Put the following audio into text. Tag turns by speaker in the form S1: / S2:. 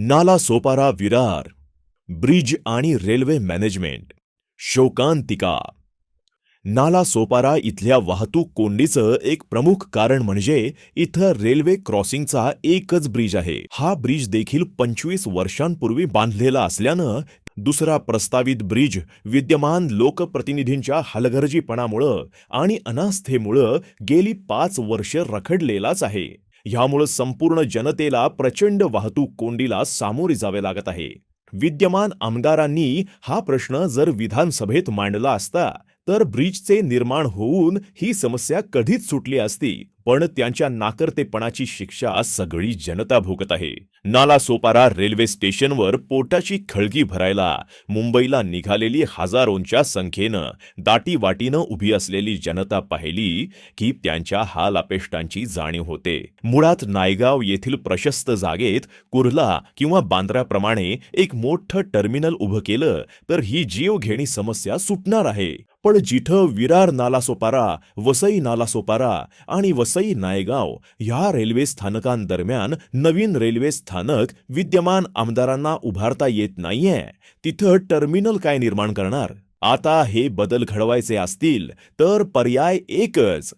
S1: नाला सोपारा विरार ब्रिज आणि railway management शोकांतिका. नाला सोपारा इथल्या वाहतूक कोंडीचं एक प्रमुख कारण म्हणजे इथं रेल्वे क्रॉसिंगचा एकच ब्रिज आहे. हा ब्रिज देखील पंचवीस वर्षांपूर्वी बांधलेला असल्यानं दुसरा प्रस्तावित ब्रिज विद्यमान लोकप्रतिनिधींच्या हलगर्जीपणामुळं आणि अनास्थेमुळं गेली पाच वर्ष रखडलेलाच आहे. ह्यामुळं संपूर्ण जनतेला प्रचंड वाहतूक कोंडीला सामोरे जावे लागत आहे. विद्यमान आमदारांनी हा प्रश्न जर विधानसभेत मांडला असता तर ब्रिजचे निर्माण होऊन ही समस्या कधीच सुटली असती पण त्यांच्या नाकर्तेपणाची शिक्षा सगळी जनता भोगत आहे. नाला सोपारा रेल्वे स्टेशनवर पोटाची खळगी भरायला मुंबईला निघालेली हजारोंच्या संख्येनं दाटीवाटीनं उभी असलेली जनता पाहिली की त्यांच्या हाल अपेष्टांची जाणीव होते. मुळात नायगाव येथील प्रशस्त जागेत कुर्ला किंवा बांद्र्याप्रमाणे एक मोठं टर्मिनल उभं केलं तर ही जीवघेणी समस्या सुटणार आहे. पण जिथं विरार नालासोपारा वसई नालासोपारा आणि वसई नायगाव ह्या रेल्वे स्थानकांदरम्यान नवीन रेल्वे स्थानक विद्यमान आमदारांना उभारता येत नाहीये. तिथं टर्मिनल काय निर्माण करणार? आता हे बदल घडवायचे असतील तर पर्याय एकच.